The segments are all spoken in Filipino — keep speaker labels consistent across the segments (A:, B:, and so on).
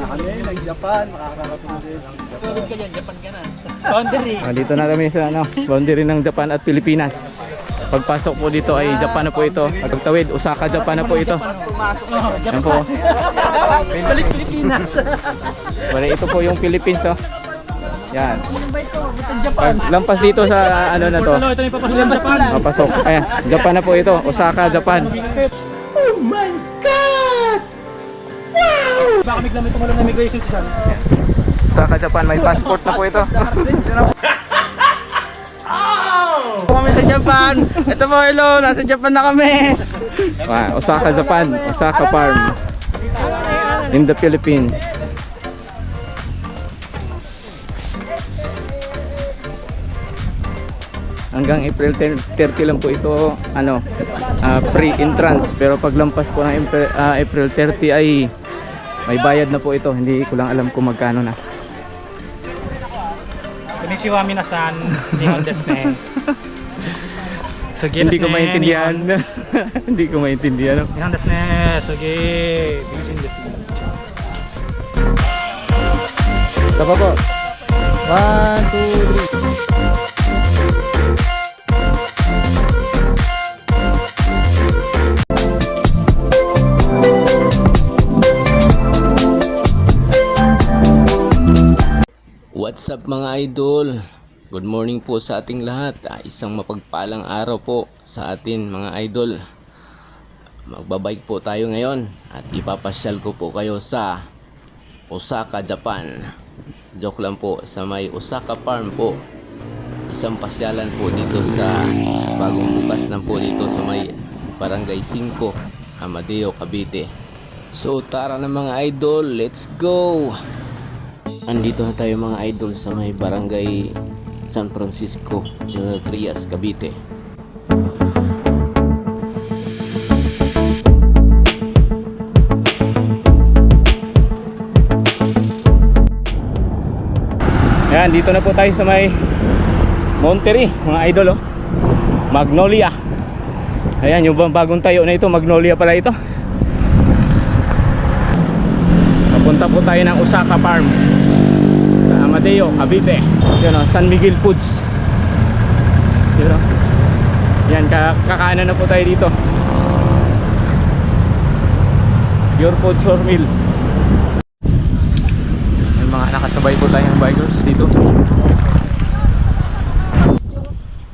A: Kami, nag-Japan, makakarating din.
B: Tulad ka dyan, Japan ka na. Boundary.
C: Ah, dito na kami sa ano, boundary ng Japan at Pilipinas. Pagpasok po dito ay Japan na po ito. Pagtawid, Osaka, Japan na po ito.
B: Pumasok na.
C: Yan po.
B: Balik Pilipinas.
C: Wala ito po yung Philippines oh. Yan.
B: Japan?
C: Lampas dito sa ano na to.
B: Ito na yung papasok ng Japan.
C: Mapasok. Ayan, Japan na po ito. Osaka, Japan.
B: Baka may gamit tumalong na immigration siya.
C: Osaka, Japan. May passport na po ito.
A: kami sa Japan. Ito po, hello. Nasa Japan na kami.
C: Ah, Osaka, Japan. Osaka Farm. In the Philippines. Hanggang April 10, 30 lang po ito ano ah, free entrance pero paglampas po ng April, ah, April 30 ay may bayad na po ito hindi ko lang alam kung magkano na
B: Konnichiwa minasan. Nihon desu ne. Sugi
C: hindi ko
B: desu ne,
C: maintindihan hindi ko maintindihan?
B: Nihon. Nihon desu ne. Sugi. Bisin desu ne.
C: Isa pa po 1, 2, 3 What's up mga idol? Good morning po sa ating lahat. Ah, isang mapagpalang araw po sa atin mga idol. Magbabike po tayo ngayon at ipapasyal ko po kayo sa Osaka, Japan. Joke lang po sa may Osaka Farm po. Isang pasyalan po dito sa bagong bukas na po dito sa may Barangay 5, Amadeo, Cavite. So tara na mga idol, let's go! Andito na tayo mga idol sa may barangay San Francisco, General Trias, Cavite. Ayan, dito na po tayo sa may Monterey, mga idol oh. Magnolia. Ayan, yung bagong tayo na ito, Magnolia pala ito. Papunta po tayo ng Osaka Farm sa Amadeo, Cavite. Yun o, San Miguel Foods. Yun o. Yan, ka kakaanan na po tayo dito. Pure Food Sawmill. May mga nakasabay po tayong bikers dito.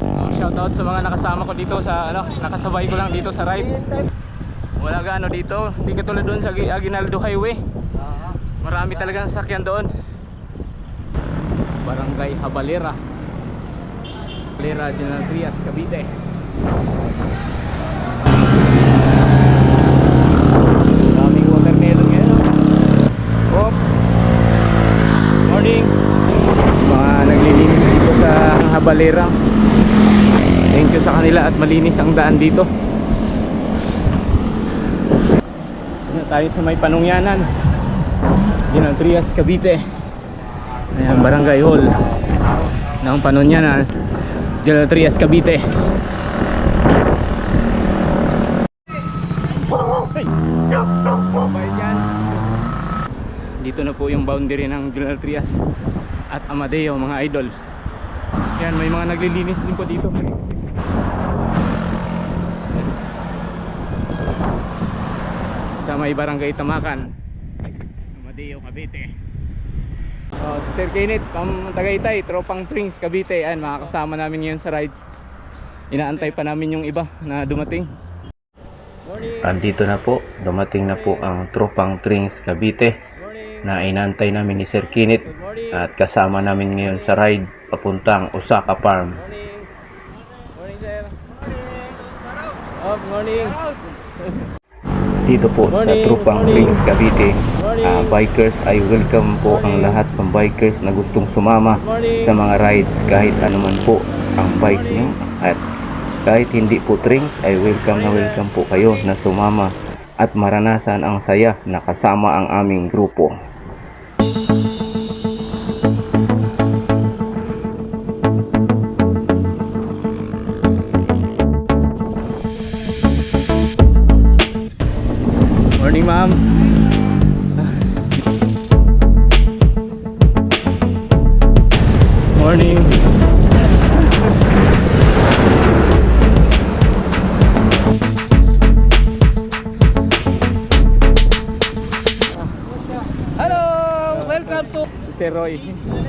C: Oh, Shoutout sa mga nakasama ko dito sa ano, nakasabay ko lang dito sa ride. Wala gaano dito, hindi katulad doon sa Aguinaldo Highway. Marami talagang sasakyan doon. Barangay Habalera. Habalera, General Trias, Cavite. Daming watermelon ngayon. oh. Hop. Morning. Mga naglilinis dito sa Habalera. Thank you sa kanila at malinis ang daan dito. Ano tayo sa may panungyanan. General Trias, Cavite. Ayan, Barangay Hall ng Panunyanan, General Trias, Cavite. Dito na po yung boundary ng General Trias at Amadeo mga idol. Yan, may mga naglilinis din po dito. Sa may barangay Tamakan. Amadeo, Cavite. Oh, Sir Kenneth, from Tagaytay, Tropang Trings, Cavite. Ayan, mga kasama namin ngayon sa rides. Inaantay pa namin yung iba na dumating.
D: Andito na po, dumating na po ang Tropang Trings Cavite na inantay namin ni Sir Kinit at kasama namin ngayon sa ride papuntang Osaka Farm.
C: Morning. Morning, sir. Oh, morning.
D: Dito po sa
C: Morning,
D: Tropang
C: morning.
D: Trings Cavite, Ah, bikers ay welcome po ang lahat ng bikers na gustong sumama sa mga rides kahit anuman po ang bike nyo at kahit hindi po trings ay welcome na welcome po kayo na sumama at maranasan ang saya na kasama ang aming grupo.
C: morning.
A: Hello! Welcome to...
C: Si Roy.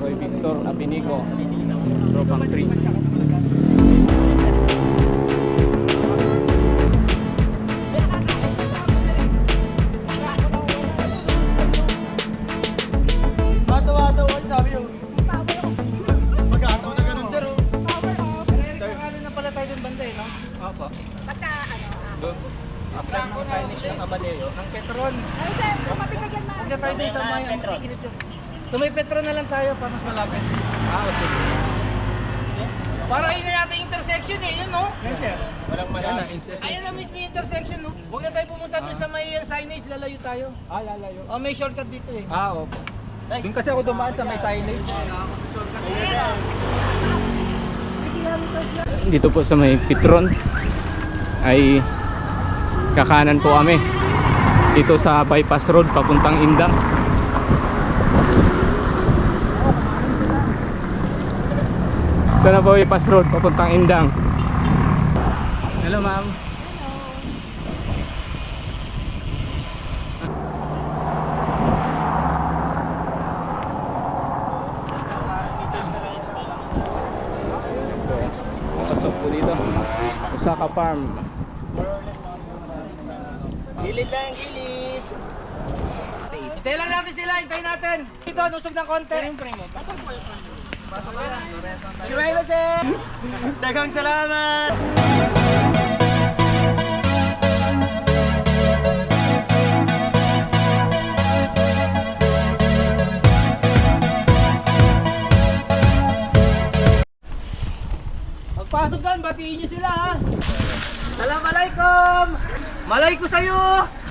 C: Roy Victor
E: Abinigo, Apinico.
A: Tropang 3. Signage ng Amadeo. Ng Petron.
E: Ay, sir, kapapigyan na.
A: Pagka tayo dun sa may Petron. So may Petron na lang tayo para mas malapit. Ah, okay. Para yun na yata yung intersection eh, yun no?
B: Yes, sir.
A: Walang malala. Ayan na mismo yung intersection no? Huwag na tayo pumunta dun sa may uh, signage, lalayo tayo.
B: Ah, lalayo.
A: Oh, may shortcut dito eh.
B: Ah, opo. Doon kasi ako dumaan sa may signage.
C: Dito po sa may Pitron ay kakanan po kami dito sa bypass road papuntang Indang. Ito na po bypass road papuntang Indang. Hello ma'am. Osaka Farm.
A: Gilid lang, gilid. Hintayin lang natin sila, hintayin natin. Dito, nusog ng konti. Shirai sir! Dagang salamat! Pagpasok doon, batiin niyo sila ha! Assalamualaikum! Malay ko sa'yo!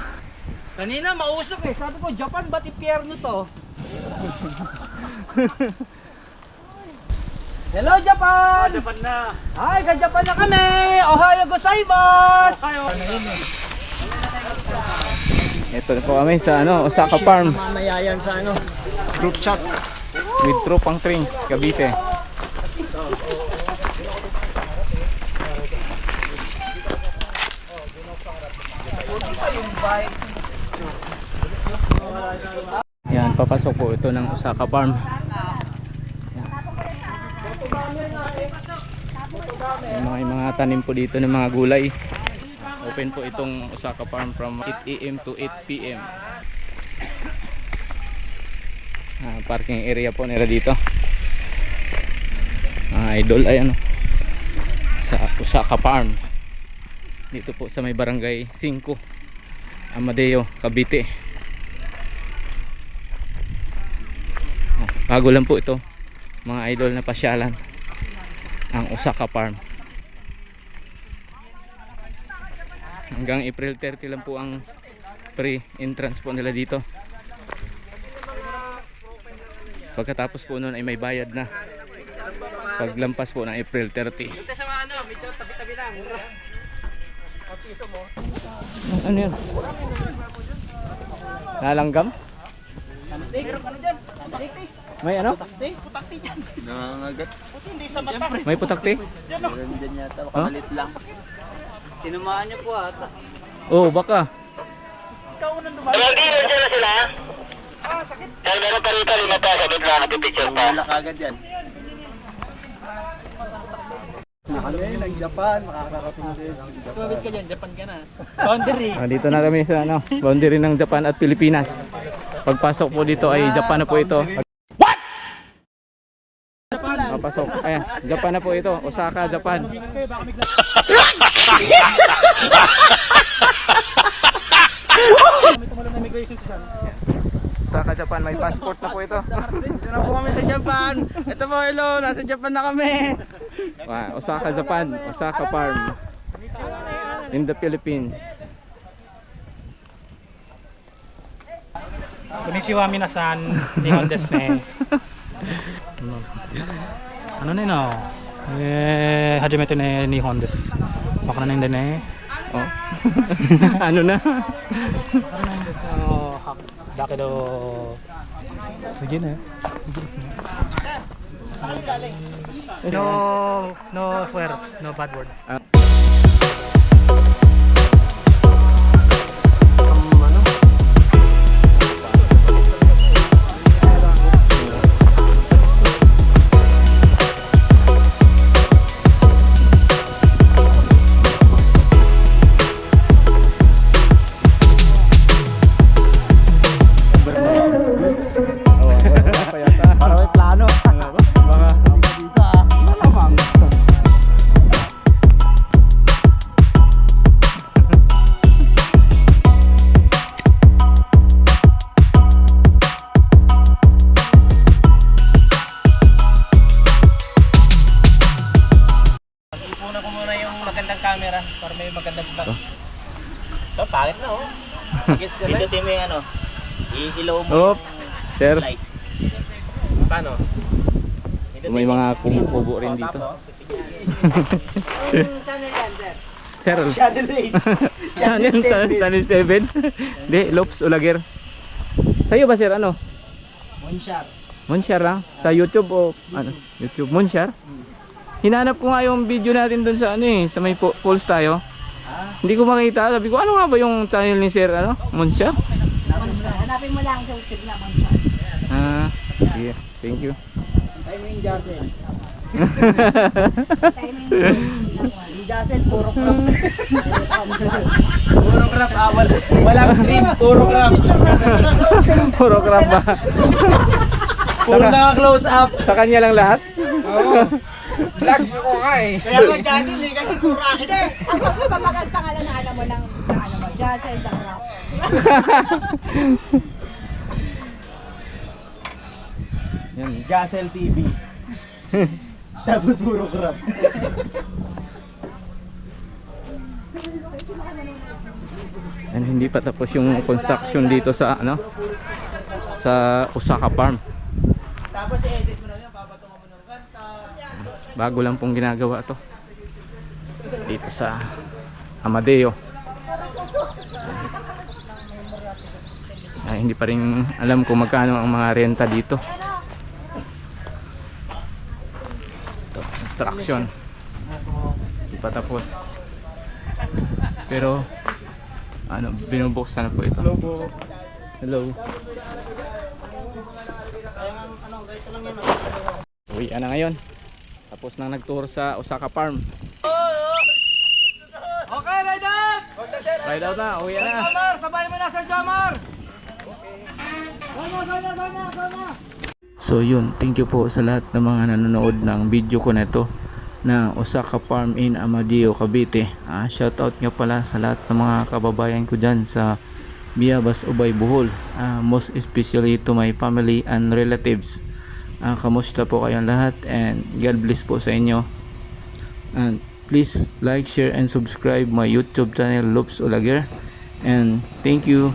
A: Kanina mausok eh. Sabi ko, Japan ba't impyerno to? Hello Japan!
B: Japan na.
A: Hi, sa Japan na kami! Ohayo gozaimasu!
B: Kayo.
C: Ito na po kami sa ano, Osaka Farm
A: Mamaya yan sa ano, group chat.
C: with Tropang Trains, Cavite. Yan, papasok po ito ng Osaka Farm. May mga, tanim po dito ng mga gulay. Open po itong Osaka Farm from 8 a.m. to 8 p.m. Ah, parking area po nila dito. Ah, idol ay ano sa Osaka Farm. Dito po sa may barangay 5 Amadeo, Cavite. Bago lang po ito. Mga idol na pasyalan ang Osaka Farm. Hanggang April 30 lang po ang free entrance po nila dito. Pagkatapos po nun ay may bayad na. Paglampas po ng April 30.
A: Sa mga ano,
C: yun? Nalanggam?
A: Meron ano dyan?
C: May ano?
A: Putakti? Putakti dyan.
F: Nangangagat.
A: Buti hindi sa mata.
C: May putakti?
F: Meron dyan yata. Baka
C: Huh?
F: malit lang. Tinamaan niyo po ata.
C: Oo, oh, baka.
A: Ikaw unang dumaan. Ah, sakit.
F: Wala kagad yan.
A: Kami, ng Japan, makakarating din. Tumawid ka dyan, Japan ka na. Boundary.
C: Ah, dito na kami sa ano, boundary ng Japan at Pilipinas. Pagpasok po dito ay Japan na po ito. Papasok. Ayan, Japan na po ito. Osaka, Japan. Osaka, Japan. May passport na po ito.
A: Dito na po kami sa Japan. Ito po, hello, nasa Japan na kami.
C: Wow, Osaka, Japan. Osaka Farm. In the Philippines.
B: Konnichiwa minasan. Nihon desu ne. Ano na no? Eh, hajimete ne Nihon desu. Baka na hindi ne.
C: Oh. ano na?
B: Oh, hak. だけど、すげえね。 No, no swear, no bad word. Para may plano.
A: Ipuna ko muna yung magandang camera para may magandang vlog. Ito, pangit na oh. Na. Pindutin mo yung ano. I-ilaw mo
C: Oop, sir.
A: light. Paano?
C: May mga kubo-kubo rin dito. Sir,
A: Channel 8.
C: Channel Channel 7. Hindi, Lops Ulager. Sa'yo ba sir ano?
A: Monshar.
C: Monshar lang? Sa YouTube o ano? YouTube Monshar? Hinanap ko nga yung video natin dun sa ano eh, sa may po- polls tayo. Hindi ko makita. Sabi ko, ano nga ba yung channel ni Sir ano? Monshar?
E: Hanapin mo lang sa YouTube na Monshar.
C: Ah, sige. Thank you.
A: Timing Jassel.
E: Timing.
A: Jassel, puro crop. puro crop, ah, wala, walang trim, puro crop.
C: Puro crap ba?
A: Puro na close up.
C: Sa kanya lang lahat?
A: Vlog ko nga eh. Kaya nga Jassel eh, kasi puro akin eh.
E: Ang pamagal pangalan na alam mo lang, na ano mo, Jassel the Rap.
C: Yan.
A: Jassel TV. Tapos puro crop.
C: And hindi pa tapos yung construction dito sa ano? Sa Osaka Farm.
A: Tapos i-edit mo na yan, papatungan mo ng kanta.
C: Bago lang pong ginagawa to. Dito sa Amadeo. Ay, hindi pa rin alam kung magkano ang mga renta dito. Construction. Pa tapos. Pero ano, binubuksan na po ito. Hello po. Hello. Uwi na ngayon. Tapos na nagtour sa Osaka Farm.
A: Okay, ride out!
C: Ride out na, uwi na.
A: Sabay mo na sa Jamar! Go na, go na, go na, go na!
C: So yun, thank you po sa lahat ng mga nanonood ng video ko na na Osaka Farm in Amadeo, Cavite. Ah, shoutout nga pala sa lahat ng mga kababayan ko dyan sa Biabas, Ubay, Bohol. Ah, most especially to my family and relatives. Ah, kamusta po kayong lahat and God bless po sa inyo. And please like, share and subscribe my YouTube channel Loops Olager. And thank you.